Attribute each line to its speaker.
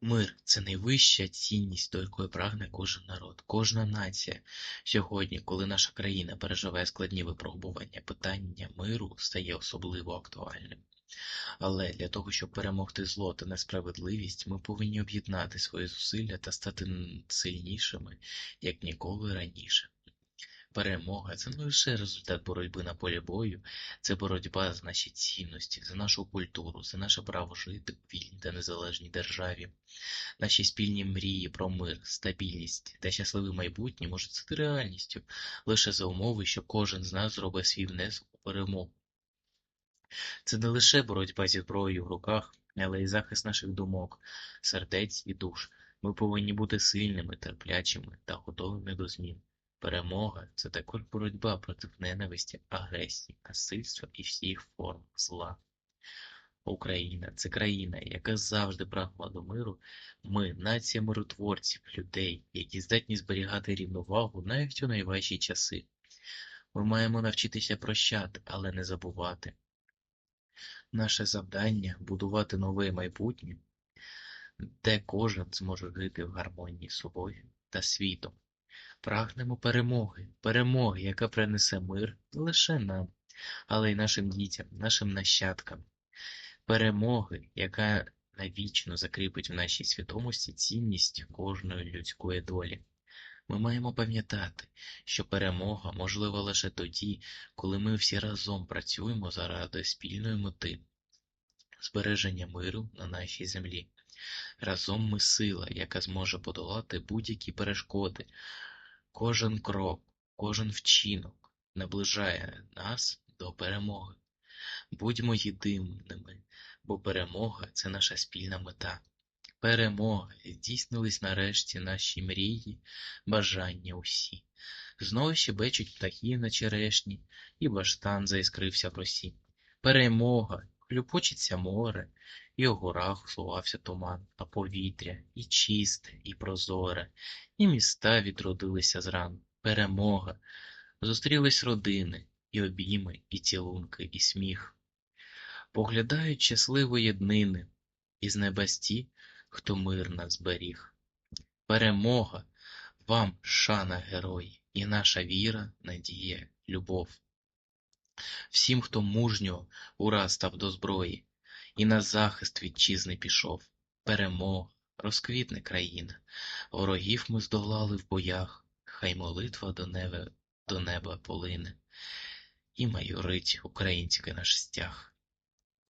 Speaker 1: Мир – це найвища цінність, до якої прагне кожен народ, кожна нація. Сьогодні, коли наша країна переживає складні випробування, питання миру стає особливо актуальним. Але для того, щоб перемогти зло та несправедливість, ми повинні об'єднати свої зусилля та стати сильнішими, як ніколи раніше. Перемога це не лише результат боротьби на полі бою, це боротьба за наші цінності, за нашу культуру, за наше право жити в вільній та незалежній державі. Наші спільні мрії про мир, стабільність та щасливе майбутнє можуть стати реальністю лише за умови, що кожен з нас зробить свій внесок у перемогу. Це не лише боротьба зі зброєю в руках, але й захист наших думок, сердець і душ. Ми повинні бути сильними, терплячими та готовими до змін. Перемога це також боротьба проти ненависті, агресії, насильства і всіх форм зла. Україна це країна, яка завжди прагнула до миру. Ми нація миротворців, людей, які здатні зберігати рівновагу навіть у найважчі часи. Ми маємо навчитися прощати, але не забувати. Наше завдання будувати нове майбутнє, де кожен зможе жити в гармонії з собою та світом. Прагнемо перемоги, перемоги, яка принесе мир не лише нам, але й нашим дітям, нашим нащадкам. Перемоги, яка навічно закріпить в нашій свідомості цінність кожної людської долі. Ми маємо пам'ятати, що перемога можлива лише тоді, коли ми всі разом працюємо заради спільної мети збереження миру на нашій землі. Разом ми сила, яка зможе подолати будь-які перешкоди. Кожен крок, кожен вчинок наближає нас до перемоги. Будьмо єдиними, бо перемога це наша спільна мета. Перемога, здійснились нарешті наші мрії, бажання усі. Знову щебечуть птахи на черешні, і баштан заіскрився в росі. Перемога, хлюпочеться море, і у горах сувався туман, а повітря і чисте, і прозоре, і міста відродилися зран. Перемога. Зустрілись родини, і обійми, і цілунки, і сміх. Поглядають щасливо єднини, із небес ті, хто мир нас зберіг. Перемога вам, шана герої, і наша віра, надія, любов. Всім, хто мужньо ура став до зброї, і на захист вітчизни пішов. Перемога, розквітне країна, ворогів ми здолали в боях, хай молитва до неба, до неба полине, і майорить український наш стяг.